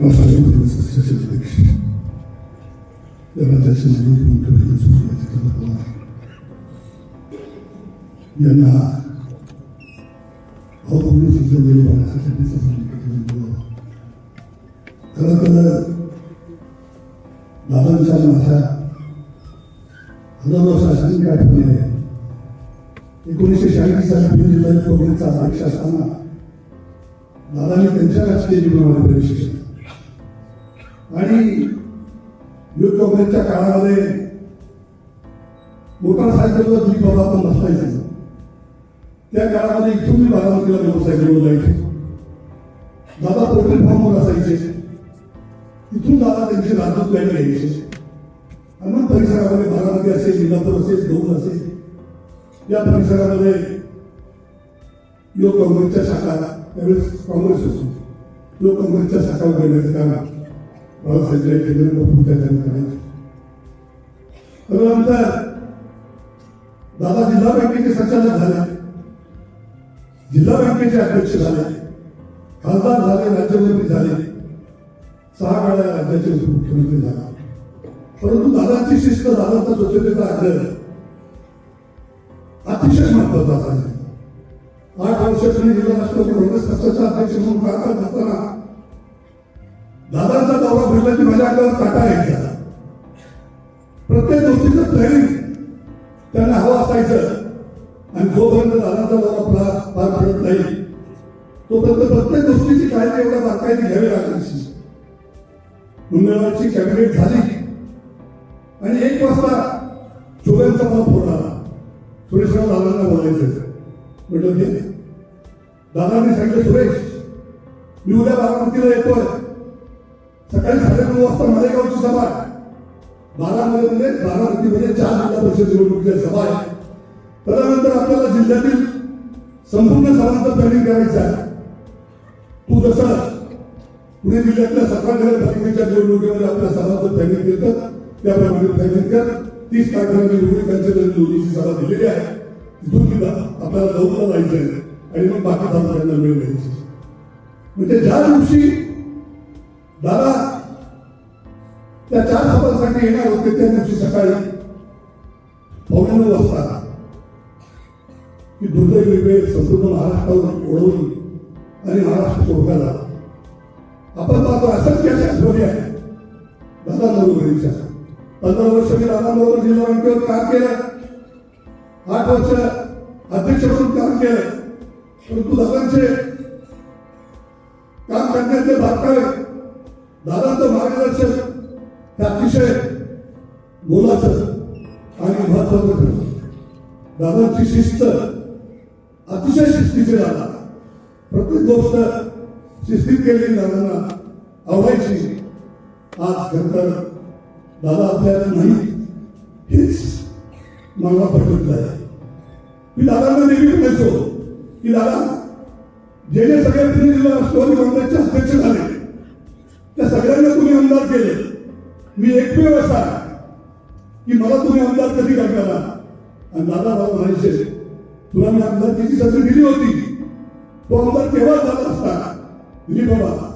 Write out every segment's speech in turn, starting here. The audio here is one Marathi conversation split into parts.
राष्ट्रवादी अध्यक्ष यांना भावपूर्ण श्रद्धांजली वाहण्यासाठी खरं तर दादांच्या माझ्या हजारो आठवणी आहे एकोणीसशे शहाऐंशी साली जिल्ह्यात काँग्रेसचा अध्यक्ष असताना त्यांच्या राजकीय जीवनामध्ये आणि युद्ध काँग्रेसच्या काळामध्ये मोटरसायकलवर जी बाबा आपण बसवायचे. त्या काळामध्ये इथून मी बारामतीला मोटरसायकलवर जायचे दादा पोल्ट्री फार्मवर असायचे. तिथून दादा त्यांचे राजदूत गाडी यायचे. अन्न परिसरामध्ये बारामती असेल जिल्हापूर असेल गौर असेल या परिसरामध्ये युवक काँग्रेसच्या शाखा त्यावेळेस काँग्रेस होतो. युवक काँग्रेसच्या शाखा उघडण्याचं काम. बाळासाहेब केंद्र बापू त्या त्यांनी करायचे त्यानंतर दादा जिल्हा बँकेचे संचालक झाले. जिल्हा बँकेचे अध्यक्ष झाले. खासदार झाले राज्यमंत्री झाले. सहा वेळा राज्याचे उपमुख्यमंत्री झाला. परंतु दादांची शिस्त दादांचा स्वच्छतेचा आग्रह अतिशय महत्त्वाचा असायचा आठ वर्ष तुम्ही जिल्हा राष्ट्रवादी काँग्रेस दादांचा दौरा भरला की माझ्या अंगावर काटा यायचा. प्रत्येक गोष्टीचं प्लॅनिंग त्यांना हवं असायचं. आणि जोपर्यंत दादाचा दौरा पार पार पडत नाही तोपर्यंत प्रत्येक गोष्टीची काळजी एवढ्या बारकाईने घ्यावी लागायची. मंगळवारची कॅबिनेट झाली. आणि एक वाजता चोऱ्यांचा मला फोन आला. सुरेशराव दादांना बोलायचं म्हटलं ते दादांनी सांगितलं सुरेश मी उद्या बारामतीला येतोय. सकाळी साडेनऊ वाजता मालेगावची सभा आहे. बारामध्ये बारामतीमध्ये चार जिल्हा परिषद निवडणुकीच्या सभा आहे. त्यानंतर आपल्याला जिल्ह्यातील संपूर्ण सभांचं प्लॅनिंग करायचं आहे. तू जसं पुणे जिल्ह्यातल्या सतरा नगरपालिकेच्या निवडणुकीमध्ये आपल्या सभांचं प्लॅनिंग केलं त्याप्रमाणे प्लॅनिंग कर. तीस तारखेला निवडणुकांच्या दोन्हीची सभा दिलेली आहे. तिथून सुद्धा आपल्याला दौडला जायचं आहे. आणि मग बाकी तालुक्यांना वेळ म्हणजे ज्या दिवशी दादा त्या चार सभांसाठी येणार होते त्या दिवशी सकाळी. पावणे नऊ वाजता की दुर्दैवी वेळ संपूर्ण महाराष्ट्रावर ओढवली आणि महाराष्ट्र सोडला आपण पाहतो असंख्य अशा आठवणी आहे दादा बरोबरीच्या पंधरा वर्ष मी दादा दादाबरोबर जिल्हा बँकेवर काम केलं. आठ वर्ष अध्यक्ष म्हणून काम केलं. परंतु दादांचे काम करण्याचे बारकावे दादांचं मार्गदर्शन हे अतिशय मोलाचं आणि महत्वाचं ठरलं. दादांची शिस्त अतिशय शिस्तीचे दादा. प्रत्येक गोष्ट शिस्तीत केलेली दादांना आवडायची. आज खरंतर दादा आपल्याला नाही हेच मला पटवलं आहे मी दादांना नेहमी म्हणायचो की दादा जे जे सगळे पुणे जिल्हा काँग्रेसचे अध्यक्ष झाले. त्या सगळ्यांना तुम्ही आमदार केले. मी एकमेव असा की मला तुम्ही आमदार कधी करणार आणि दादा मला म्हणायचे तुला मी आमदारकीची संधी दिली होती. तो आमदार केव्हा झाला असता? दिली बाबा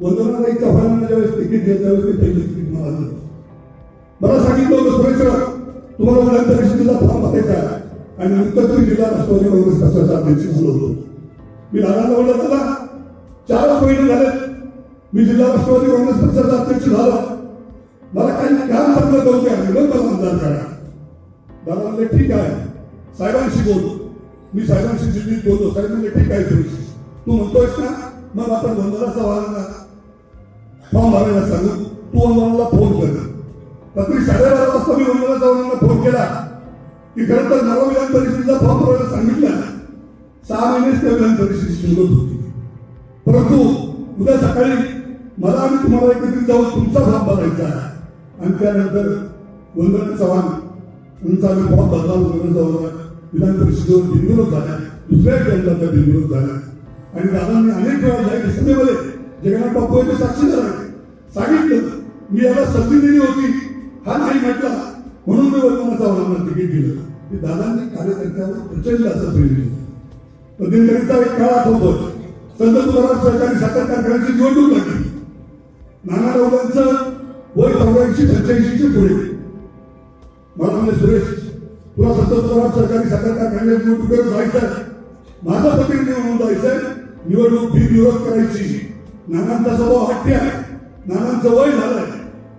वंदनाबाई चव्हाणांना ज्यावेळेस तिकीट घेत त्यावेळेस पहिलं तिकीट मला दिलं मला सांगितलं होतं सुरेश तुम्हाला मला परिषदेचा फॉर्म भरायचा आणि नंतर तुम्ही जिल्हा राष्ट्रवादी काँग्रेस पक्षाचा अध्यक्ष झालो होतो मी दादाला बोलला दादा चारच महिने झाले मी जिल्हा राष्ट्रवादी काँग्रेस पक्षाचा अध्यक्ष झाला. मला काही काम चांगलं करू द्या मला आमदार करा. दादा म्हणले ठीक आहे. साहेबांशी बोल. मी साहेबांशी दिल्लीत बोलतो साहेब म्हणले ठीक आहे तुम्ही तू म्हणतोयस ना? मग आपण वंदनाचा वाहना फॉर्म भरायला सांगू. तू वंदनाला फोन कर. रात्री साडेबारा वाजता मी वंदना चव्हाणांना फोन केला. की खरं तर नवा विधान परिषदेचा फॉर्म भरायला सांगितला सहा महिनेच त्या विधान परिषदेची मुदत होती. परंतु उद्या सकाळी मला आणि तुम्हाला एकत्रित जाऊन तुमचा भाग बघायचा आहे. आणि त्यानंतर वंदना चव्हाण यांचा आम्ही फॉर्म भरला वंदना चव्हाण विधान परिषदेवर बिनविरोध झाल्या दुसऱ्या केंद्रात त्या बिनविरोध झाल्या आणि दादांनी अनेक वेळा जाहीर सभेमध्ये जगन्नाथ बापू यांचे साक्षीदार आहे सांगितलं मी याला संधी दिली होती. हा नाही म्हटला. म्हणून मी वंदना चव्हाणांना तिकीट दिलं. की दादांनी कार्यकर्त्यावर प्रचंड असं प्रेम दिलं मध्यंतरीचा एक काळ आठवतो संत तुकाराम सरकारी साखर कारखान्याची निवडणूक लागली. नाना राऊतांचं वय चौऱ्याऐंशी पंच्याऐंशीचे पुढे. मला म्हणजे सुरेश तुला सतत सरकारी साखर कारखान्यात निवडणुकीवर जायचं माझा प्रतिनिधी म्हणून जायचंय. निवडणूक विरोध करायची. नानांचा स्वभाव हट्टी आहे. नानांचं वय झालंय.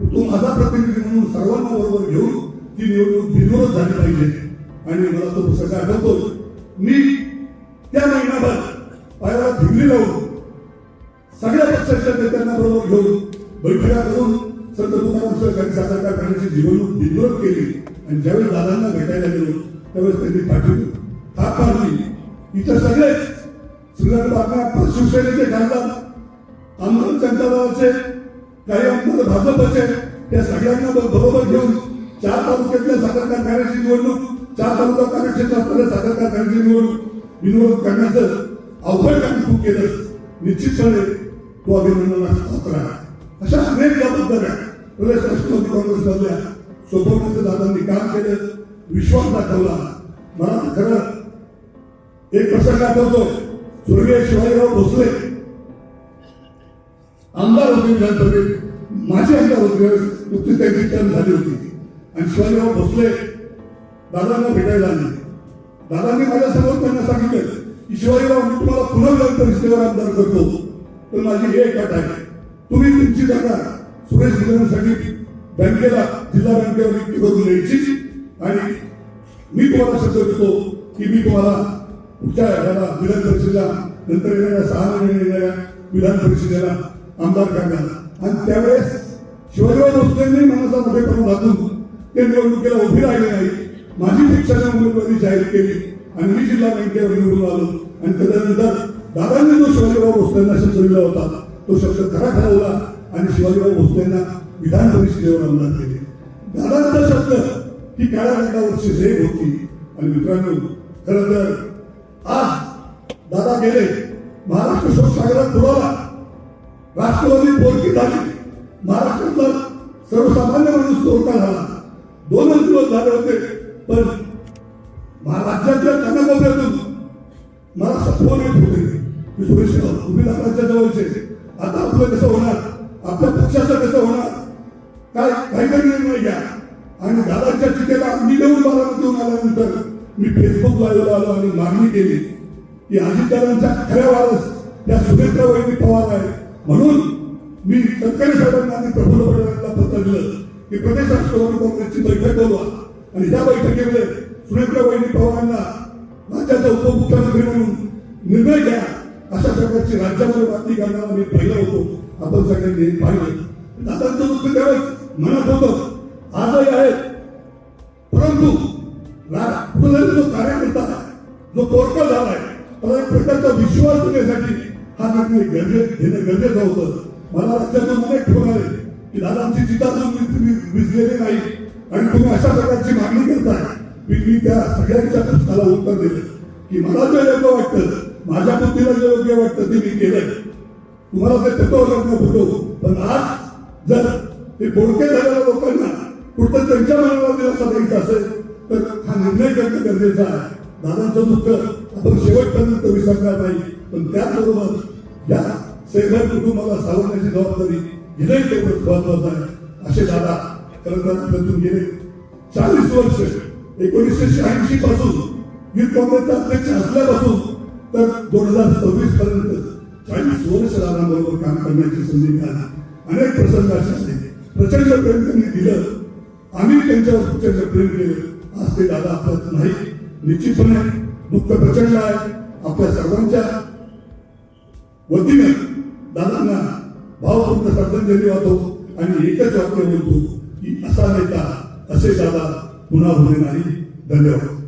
तू माझा प्रतिनिधी म्हणून सर्वांना बरोबर घेऊन ती निवडणूक बिनविरोध झाली पाहिजे. आणि मला तो पुस्तक आठवतो मी त्या महिनाभर पायाला भिंगली लावून सगळ्या पक्षाच्या नेत्यांना बरोबर घेऊन बैठका करून संत तुकाराम सहकारी साखर करण्याची निवडणूक बिनविरोध केली आणि ज्यावेळेस दादांना भेटायला गेलो त्यावेळेस त्यांनी पाठवली हात पाडली इतर सगळेच श्रीरंग बाबा शिवसेनेचे खासदार आमदार जनता दलाचे काही आमदार भाजपचे त्या सगळ्यांना बरोबर घेऊन चार तालुक्यातल्या साखर कारखान्याची निवडणूक चार तालुका कार्यक्षेत्र असलेल्या साखर कारखान्याची निवडणूक विनियोग करण्याचं अवघड काम तू केलं. निश्चितपणे तो अभिनंदनास पात्र आहे अशा अनेक जबाबदाऱ्या प्रदेश राष्ट्रवादी काँग्रेस मधल्या सोबतचं दादांनी काम केलं विश्वास दाखवला. मला खरं एक प्रसंग आठवतो. स्वर्गीय शिवाजीराव भोसले आमदार होते विधानसभेत माझे आमदार होते नुकतीच त्यांची टर्म झाली होती. आणि शिवाजीराव भोसले दादांना भेटायला आले. दादांनी माझ्यासमोर त्यांना सांगितलं की शिवाजीराव मी तुम्हाला पुन्हा विधान परिषदेवर आमदार करतो. तर माझी एक अट आहे. तुम्ही तुमची जागा सुरेश विधानासाठी बँकेला जिल्हा बँकेवर नियुक्ती करून द्यायची आणि मी तुम्हाला शब्द देतो की मी तुम्हाला पुढच्या याला विधान परिषदेला नंतर येणाऱ्या सहा महिने येणाऱ्या विधान परिषदेला आमदार करणार. आणि त्यावेळेस शिवाजीराव भोसलेंनी मनाचा मोठेपणा दाखवून ते निवडणुकीला उभी राहिले नाही. माझी पक्षाने उमेदवारी जाहीर केली आणि मी जिल्हा बँकेवर निवडून आलो. आणि त्याच्यानंतर दादांनी जो शिवाजीराव भोसलेंना शब्द दिला होता तो शब्द खरा ठरवला आणि शिवाजीराव भोसलेंना विधान परिषदेवर आमदार केले. दादांचा शब्द ही काळ्या रंगावरची झेप होती. आणि मित्रांनो खरं तर आज दादा गेले महाराष्ट्र शोकसागरात बुडाला राष्ट्रवादी पोरकी झाली. महाराष्ट्रातला सर्वसामान्य माणूस तोडका झाला. दोनच दिवस झाले होते पण महा- राज्यातल्या कानाकोपऱ्यातून मला सत्व येत होते मी सुरेश राव, तुम्ही आता आपलं कसं होणार? आपल्या पक्षाचं कसं होणार? काय काहीतरी निर्णय घ्या. आणि दादाच्या चितेला मी देऊन बारामतीहून आल्यानंतर मी फेसबुक लाईव्हला आलो आणि मागणी केली की अजितदादांच्या खऱ्या वारस त्या शुभेच्छा वहिनी पवार आहे म्हणून मी तत्कालीन साहेबांना आणि प्रफुल्ल पटेलांना पत्र दिलं की प्रदेश राष्ट्रवादी काँग्रेसची बैठक बोलवा. आणि त्या बैठकीमध्ये सुरेंद्र वहिनी पवारांना राज्याचा उपमुख्यमंत्री म्हणून निर्णय घ्या. अशा प्रकारची राज्यामध्ये बातमी करणारा मी पहिला होतो. आपण सगळ्यांनी पाहिलं. दादांचं दुःख त्यावेळेस म्हणत होत आजही आहे परंतु जो कार्यकर्ता जो तोडका झालाय त्याला एक प्रकारचा विश्वास देण्यासाठी हा निर्णय गरजे घेणं गरजेचं होतं. मला राज्यातून अनेक फोन आले की दादांची चिता अजून तुम्ही विजलेली नाही. आणि तुम्ही अशा प्रकारची मागणी करताय. मी मी त्या सगळ्यांच्या प्रश्नाला उत्तर दिलं की मला जे योग्य वाटतं माझ्या बुद्धीला जे योग्य वाटतं ते मी केलं तुम्हाला ते पटो लग्न पटो पण आज जर ते बोडके झालेल्या लोकांना कुठं त्यांच्या मनाला दिलासा द्यायचा असेल तर हा निर्णय करणं गरजेचा आहे. दादांचं दुःख आपण शेवटपर्यंत विसरणार नाही. पण त्याचबरोबर या सेगर कुटुंबाला सावरण्याची जबाबदारी घेणं तेवढंच महत्वाचं आहे. असे दादा खरं गेले. चाळीस वर्ष एकोणीसशे शहाऐंशी पासून युथ काँग्रेसचा अध्यक्ष असल्यापासून तर दोन हजार सव्वीस पर्यंत चाळीस वर्ष राणाबरोबर काम करण्याची संधी मिळाली. अनेक प्रसंग असे आले प्रचंड प्रेम त्यांनी दिलं. आम्ही त्यांच्यावर प्रचंड प्रेम केलं. आज ते दादा आपल्यात नाही. निश्चितपणे मुक्त प्रचंड आहे. आपल्या सर्वांच्या वतीने दादांना भावपूर्ण श्रद्धांजली वाहतो आणि एकच वाक्य बोलतो की असा नेता असे दादा पुन्हा होणे नाही. धन्यवाद.